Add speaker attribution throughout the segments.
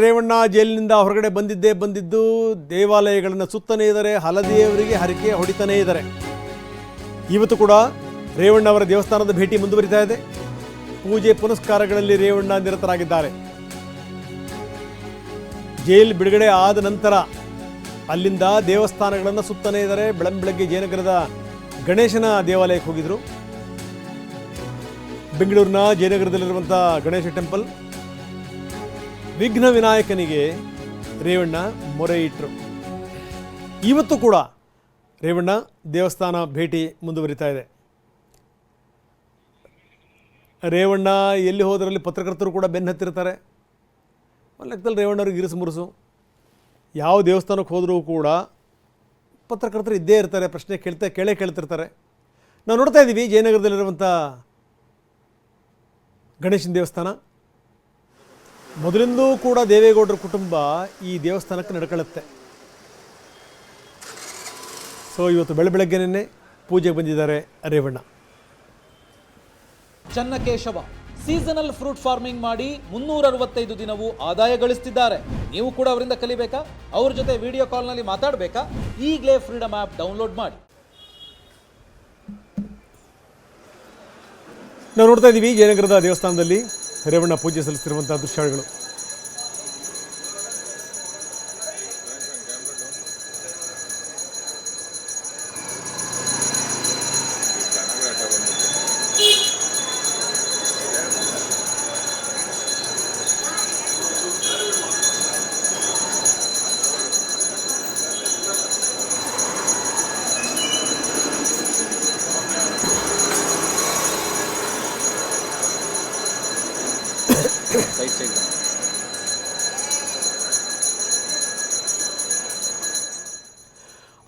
Speaker 1: ರೇವಣ್ಣ ಜೈಲಿನಿಂದ ಹೊರಗಡೆ ಬಂದಿದ್ದೇ ಬಂದಿದ್ದು, ದೇವಾಲಯಗಳನ್ನು ಸುತ್ತನೇ ಇದ್ದಾರೆ, ಹಲದಿಯವರಿಗೆ ಹರಕೆ ಹೊಡಿತಾನೇ ಇದ್ದಾರೆ. ಇವತ್ತು ಕೂಡ ರೇವಣ್ಣ ಅವರ ದೇವಸ್ಥಾನದ ಭೇಟಿ ಮುಂದುವರಿತಾ ಇದೆ. ಪೂಜೆ ಪುನಸ್ಕಾರಗಳಲ್ಲಿ ರೇವಣ್ಣ ನಿರತರಾಗಿದ್ದಾರೆ. ಜೈಲ್ ಬಿಡುಗಡೆ ಆದ ನಂತರ ಅಲ್ಲಿಂದ ದೇವಸ್ಥಾನಗಳನ್ನು ಸುತ್ತನೇ ಇದ್ದಾರೆ. ಬೆಳಂಬೆಳಗ್ಗೆ ಜಯನಗರದ ಗಣೇಶನ ದೇವಾಲಯಕ್ಕೆ ಹೋಗಿದ್ರು. ಬೆಂಗಳೂರಿನ ಜಯನಗರದಲ್ಲಿರುವಂಥ ಗಣೇಶ ಟೆಂಪಲ್. ವಿಘ್ನ ವಿನಾಯಕನಿಗೆ ರೇವಣ್ಣ ಮೊರೆ ಇಟ್ಟರು ಇವತ್ತು ಕೂಡ ರೇವಣ್ಣ ದೇವಸ್ಥಾನ ಭೇಟಿ ಮುಂದುವರಿತಾ ಇದೆ. ರೇವಣ್ಣ ಎಲ್ಲಿ ಹೋದರಲ್ಲಿ ಪತ್ರಕರ್ತರು ಕೂಡ ಬೆನ್ನು ಹತ್ತಿರ್ತಾರೆ. ಲೆಕ್ಕದಲ್ಲಿ ರೇವಣ್ಣವ್ರಿಗೆ ಇರಿಸು ಮುರುಸು. ಯಾವ ದೇವಸ್ಥಾನಕ್ಕೆ ಹೋದರೂ ಕೂಡ ಪತ್ರಕರ್ತರು ಇದ್ದೇ ಇರ್ತಾರೆ, ಪ್ರಶ್ನೆ ಕೇಳ್ತಾ ಕೇಳೇ ಕೇಳ್ತಿರ್ತಾರೆ. ನಾವು ನೋಡ್ತಾ ಇದ್ದೀವಿ ಜಯನಗರದಲ್ಲಿರುವಂಥ ಗಣೇಶನ ದೇವಸ್ಥಾನ. ಮೊದಲಿಂದಲೂ ಕೂಡ ದೇವೇಗೌಡರ ಕುಟುಂಬ ಈ ದೇವಸ್ಥಾನಕ್ಕೆ ನಡ್ಕೊಳ್ಳುತ್ತೆ ಸೊ ಇವತ್ತು ಬೆಳ ಬೆಳಗ್ಗೆನೇ ಪೂಜೆಗೆ ಬಂದಿದ್ದಾರೆ Revanna.
Speaker 2: Channakeshava seasonal fruit farming ಮಾಡಿ ಮುನ್ನೂರ ಅರವತ್ತೈದು ದಿನವೂ ಆದಾಯ ಗಳಿಸ್ತಿದ್ದಾರೆ. ನೀವು ಕೂಡ ಅವರಿಂದ ಕಲಿಬೇಕಾ? ಅವ್ರ ಜೊತೆ ವಿಡಿಯೋ ಕಾಲ್ನಲ್ಲಿ ಮಾತಾಡಬೇಕಾ? ಈಗಲೇ ಫ್ರೀಡಮ್ ಆ್ಯಪ್ ಡೌನ್ಲೋಡ್ ಮಾಡಿ.
Speaker 1: ನಾವು ನೋಡ್ತಾ ಇದ್ದೀವಿ ಜಯನಗರದ ದೇವಸ್ಥಾನದಲ್ಲಿ. ರೇವಣ್ಣ ಪೂಜೆ ಸಲ್ಲಿಸ್ತಿರುವಂಥ ದೃಶ್ಯಾವಳಿಗಳು.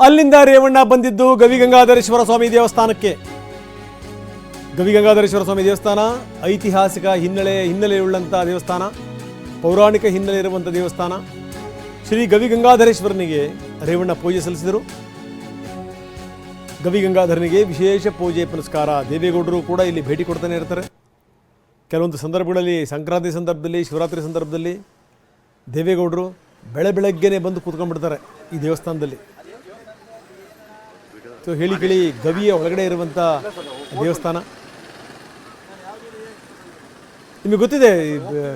Speaker 1: ಅಲ್ಲಿಂದ ರೇವಣ್ಣ ಬಂದಿದ್ದು ಗವಿಗಂಗಾಧರೇಶ್ವರ ಸ್ವಾಮಿ ದೇವಸ್ಥಾನಕ್ಕೆ. ಗವಿಗಂಗಾಧರೇಶ್ವರ ಸ್ವಾಮಿ ದೇವಸ್ಥಾನ, ಐತಿಹಾಸಿಕ ಹಿನ್ನೆಲೆ, ಹಿನ್ನೆಲೆಯುಳ್ಳಂಥ ದೇವಸ್ಥಾನ, ಪೌರಾಣಿಕ ಹಿನ್ನೆಲೆ ಇರುವಂಥ ದೇವಸ್ಥಾನ. ಶ್ರೀ ಗವಿಗಂಗಾಧರೇಶ್ವರನಿಗೆ ರೇವಣ್ಣ ಪೂಜೆ ಸಲ್ಲಿಸಿದರು. ಗವಿಗಂಗಾಧರನಿಗೆ ವಿಶೇಷ ಪೂಜೆ ಪುನಸ್ಕಾರ ದೇವೇಗೌಡರು ಕೂಡ ಇಲ್ಲಿ ಭೇಟಿ ಕೊಡ್ತಾನೆ ಇರ್ತಾರೆ. ಕೆಲವೊಂದು ಸಂದರ್ಭಗಳಲ್ಲಿ, ಸಂಕ್ರಾಂತಿ ಸಂದರ್ಭದಲ್ಲಿ, ಶಿವರಾತ್ರಿ ಸಂದರ್ಭದಲ್ಲಿ ದೇವೇಗೌಡರು ಬೆಳೆ ಬೆಳಗ್ಗೆನೆ ಬಂದು ಕೂತ್ಕೊಂಡ್ಬಿಡ್ತಾರೆ ಈ ದೇವಸ್ಥಾನದಲ್ಲಿ. ಸೊ, ಹೇಳಿ ಕೇಳಿ, ಗವಿಯ ಒಳಗಡೆ ಇರುವಂಥ ದೇವಸ್ಥಾನ? ನಿಮಗೆ ಗೊತ್ತಿದೆ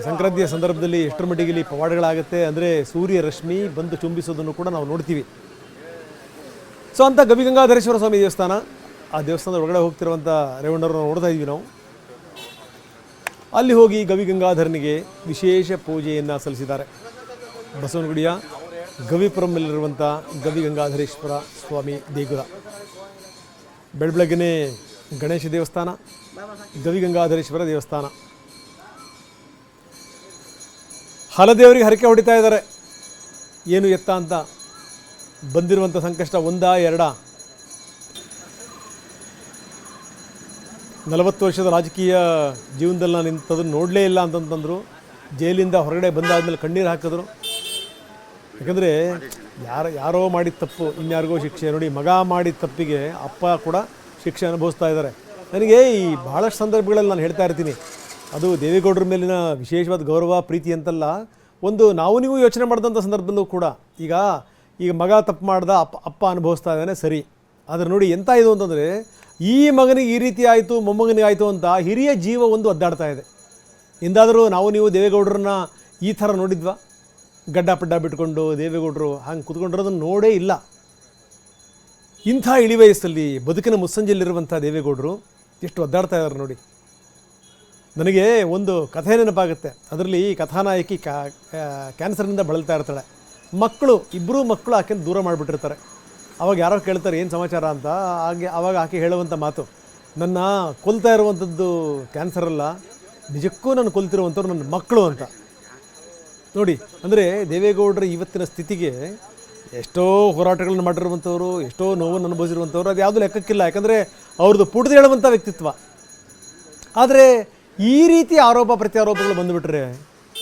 Speaker 1: ಸಂಕ್ರಾಂತಿಯ ಸಂದರ್ಭದಲ್ಲಿ ಎಷ್ಟರ ಮಟ್ಟಿಗೆ ಇಲ್ಲಿ ಪವಾಡಗಳಾಗುತ್ತೆ ಅಂದರೆ ಸೂರ್ಯ ರಶ್ಮಿ ಬಂದು ಚುಂಬಿಸೋದನ್ನು ಕೂಡ ನಾವು ನೋಡ್ತೀವಿ. ಸೊ, ಅಂತ ಗವಿಗಂಗಾಧರೇಶ್ವರ ಸ್ವಾಮಿ ದೇವಸ್ಥಾನ, ಆ ದೇವಸ್ಥಾನದ ಒಳಗಡೆ ಹೋಗ್ತಿರುವಂಥ ರೇವಣ್ಣವ್ರನ್ನ ನೋಡ್ತಾ ಇದ್ವಿ ನಾವು. ಅಲ್ಲಿ ಹೋಗಿ ಗವಿಗಂಗಾಧರನಿಗೆ ವಿಶೇಷ ಪೂಜೆಯನ್ನು ಸಲ್ಲಿಸಿದ್ದಾರೆ. ಬಸವನಗುಡಿಯ ಗವಿಪುರಂನಲ್ಲಿರುವಂಥ ಗವಿಗಂಗಾಧರೇಶ್ವರ ಸ್ವಾಮಿ ದೇಗುಲ. ಬೆಳಬೆಳಗ್ಗೆ ಗಣೇಶ ದೇವಸ್ಥಾನ, ಗವಿಗಂಗಾಧರೇಶ್ವರ ದೇವಸ್ಥಾನ. ಹಲದೇವರಿಗೆ ಹರಕೆ ಹೊಡಿತಾ ಇದ್ದಾರೆ. ಏನು ಎತ್ತ ಅಂತ ಬಂದಿರುವಂಥ ಸಂಕಷ್ಟ ಒಂದಾ ಎರಡ ನಲವತ್ತು ವರ್ಷದ ರಾಜಕೀಯ ಜೀವನದಲ್ಲಿ ನಾನು ಇಂಥದನ್ನು ನೋಡಲೇ ಇಲ್ಲ ಅಂತಂತಂದರು, ಜೈಲಿಂದ ಹೊರಗಡೆ ಬಂದಾದ್ಮೇಲೆ ಕಣ್ಣೀರು ಹಾಕಿದ್ರು. ಯಾಕಂದರೆ ಯಾರು, ಯಾರೋ ಮಾಡಿದ ತಪ್ಪು, ಇನ್ಯಾರಿಗೋ ಶಿಕ್ಷೆ ನೋಡಿ ಮಗ ಮಾಡಿದ ತಪ್ಪಿಗೆ ಅಪ್ಪ ಕೂಡ ಶಿಕ್ಷೆ ಅನುಭವಿಸ್ತಾ ಇದ್ದಾರೆ. ನನಗೆ ಈ ಭಾಳಷ್ಟು ಸಂದರ್ಭಗಳಲ್ಲಿ ನಾನು ಹೇಳ್ತಾ ಇರ್ತೀನಿ. ಅದು ದೇವೇಗೌಡರ ಮೇಲಿನ ವಿಶೇಷವಾದ ಗೌರವ, ಪ್ರೀತಿ ಅಂತಲ್ಲ, ಒಂದು ನಾವು ನೀವು ಯೋಚನೆ ಮಾಡಿದಂಥ ಸಂದರ್ಭದಲ್ಲೂ ಕೂಡ ಈಗ ಈಗ ಮಗ ತಪ್ಪು ಮಾಡ್ದ ಅಪ್ಪ ಅಪ್ಪ ಅನುಭವಿಸ್ತಾ ಇದ್ದಾನೆ, ಸರಿ. ಆದರೆ ನೋಡಿ ಎಂತ ಇದು ಅಂತಂದರೆ ಈ ಮಗನಿಗೆ ಈ ರೀತಿ ಆಯಿತು, ಮೊಮ್ಮಗನಿಗೆ ಆಯಿತು ಅಂತ ಹಿರಿಯ ಜೀವ ಒಂದು ಒದ್ದಾಡ್ತಾ ಇದೆ. ಇಂದಾದರೂ ನಾವು ನೀವು ದೇವೇಗೌಡರನ್ನ ಈ ಥರ ನೋಡಿದ್ವಾ? ಗಡ್ಡ ಪಡ್ಡ ಬಿಟ್ಕೊಂಡು ದೇವೇಗೌಡರು ಹಂಗೆ ಕುತ್ಕೊಂಡಿರೋದನ್ನು ನೋಡೇ ಇಲ್ಲ. ಇಂಥ ಇಳಿ ವಯಸ್ಸಲ್ಲಿ ಬದುಕಿನ ಮುಸ್ಸಂಜೆಯಲ್ಲಿರುವಂಥ ದೇವೇಗೌಡರು ಎಷ್ಟು ಒದ್ದಾಡ್ತಾ ಇದ್ದಾರೆ ನೋಡಿ. ನನಗೆ ಒಂದು ಕಥೆ ನೆನಪಾಗುತ್ತೆ. ಅದರಲ್ಲಿ ಕಥಾನಾಯಕಿ ಕ್ಯಾ ಕ್ಯಾನ್ಸರ್ನಿಂದ ಬಳಲ್ತಾ ಇರ್ತಾಳೆ. ಮಕ್ಕಳು ಇಬ್ಬರೂ ಮಕ್ಕಳು ಆಕೆನ ದೂರ ಮಾಡಿಬಿಟ್ಟಿರ್ತಾರೆ. ಅವಾಗ ಯಾರೋ ಕೇಳ್ತಾರೆ, ಏನು ಸಮಾಚಾರ ಅಂತ? ಹಾಗೆ ಅವಾಗ ಆಕೆ ಹೇಳುವಂಥ ಮಾತು, ನನ್ನ ಕೊಲ್ತಾ ಇರುವಂಥದ್ದು ಕ್ಯಾನ್ಸರ್ ಅಲ್ಲ, ನಿಜಕ್ಕೂ ನಾನು ಕೊಲ್ತಿರುವಂಥವ್ರು ನನ್ನ ಮಕ್ಕಳು ಅಂತ. ನೋಡಿ, ಅಂದರೆ ದೇವೇಗೌಡರ ಇವತ್ತಿನ ಸ್ಥಿತಿಗೆ ಎಷ್ಟೋ ಹೋರಾಟಗಳನ್ನು ಮಾಡಿರುವಂಥವ್ರು ಎಷ್ಟೋ ನೋವನ್ನು ಅನುಭವಿಸಿರುವಂಥವ್ರು ಅದು ಯಾವುದೂ ಲೆಕ್ಕಕ್ಕಿಲ್ಲ. ಯಾಕಂದರೆ ಅವ್ರದ್ದು ಪುಡಿದು ಹೇಳುವಂಥ ವ್ಯಕ್ತಿತ್ವ. ಆದರೆ ಈ ರೀತಿ ಆರೋಪ, ಪ್ರತ್ಯಾರೋಪಗಳು ಬಂದುಬಿಟ್ರೆ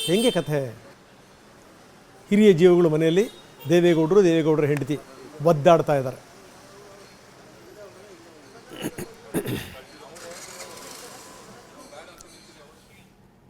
Speaker 1: ಹೆಂಗೆ ಕಥೆ? ಹಿರಿಯ ಜೀವಗಳು ಮನೆಯಲ್ಲಿ, ದೇವೇಗೌಡರು ದೇವೇಗೌಡರ ಹೆಂಡತಿ. ಒದ್ದಾಡ್ತಾ ಇದ್ದಾರೆ.